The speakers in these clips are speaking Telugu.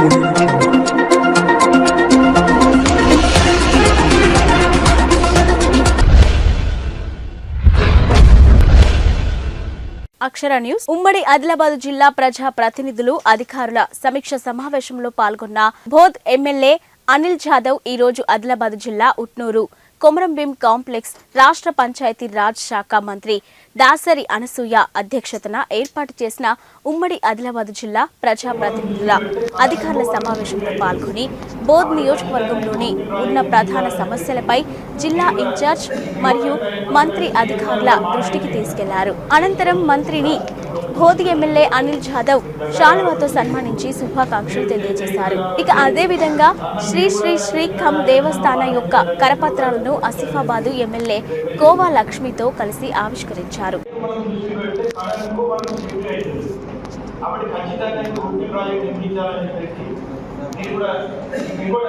అక్షర న్యూస్. ఉమ్మడి ఆదిలాబాద్ జిల్లా ప్రజా ప్రతినిధులు అధికారుల సమీక్ష సమావేశంలో పాల్గొన్న బోధ్ ఎమ్మెల్యే అనిల్ జాదవ్ ఈ రోజు ఆదిలాబాద్ జిల్లా ఉట్నూరు. కొమరంభీం కాంప్లెక్స్ రాష్ట్ర పంచాయతీ రాజ్ శాఖ మంత్రి దాసరి అనసూయ అధ్యక్షతన ఏర్పాటు చేసిన ఉమ్మడి ఆదిలాబాద్ జిల్లా ప్రజాప్రతినిధుల అధికారుల సమావేశంలో పాల్గొని బోధ్ నియోజకవర్గంలోని ఉన్న ప్రధాన సమస్యలపై జిల్లా ఇన్ఛార్జ్ మరియు మంత్రి అధికారుల దృష్టికి తీసుకెళ్ళారు. అనంతరం మంత్రిని బోధి ఎమ్మెల్యే అనిల్ జాదవ్ శాలువాతో సన్మానించి శుభాకాంక్షలు తెలియజేశారు. ఇక అదే విధంగా శ్రీ శ్రీ శ్రీ ఖమ్ దేవస్థానం యొక్క కరపత్రాలను ఆసిఫాబాదు ఎమ్మెల్యే గోవా లక్ష్మితో కలిసి ఆవిష్కరించారు. కూడా సీఎం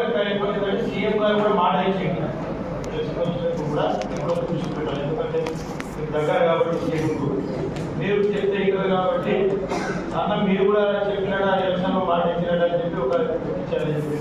పెట్టాలి ఎందుకంటే దగ్గర కాబట్టి అన్న మీరు కూడా చెప్పినడా ఎలక్షన్ అని చెప్పి ఒక చెప్పి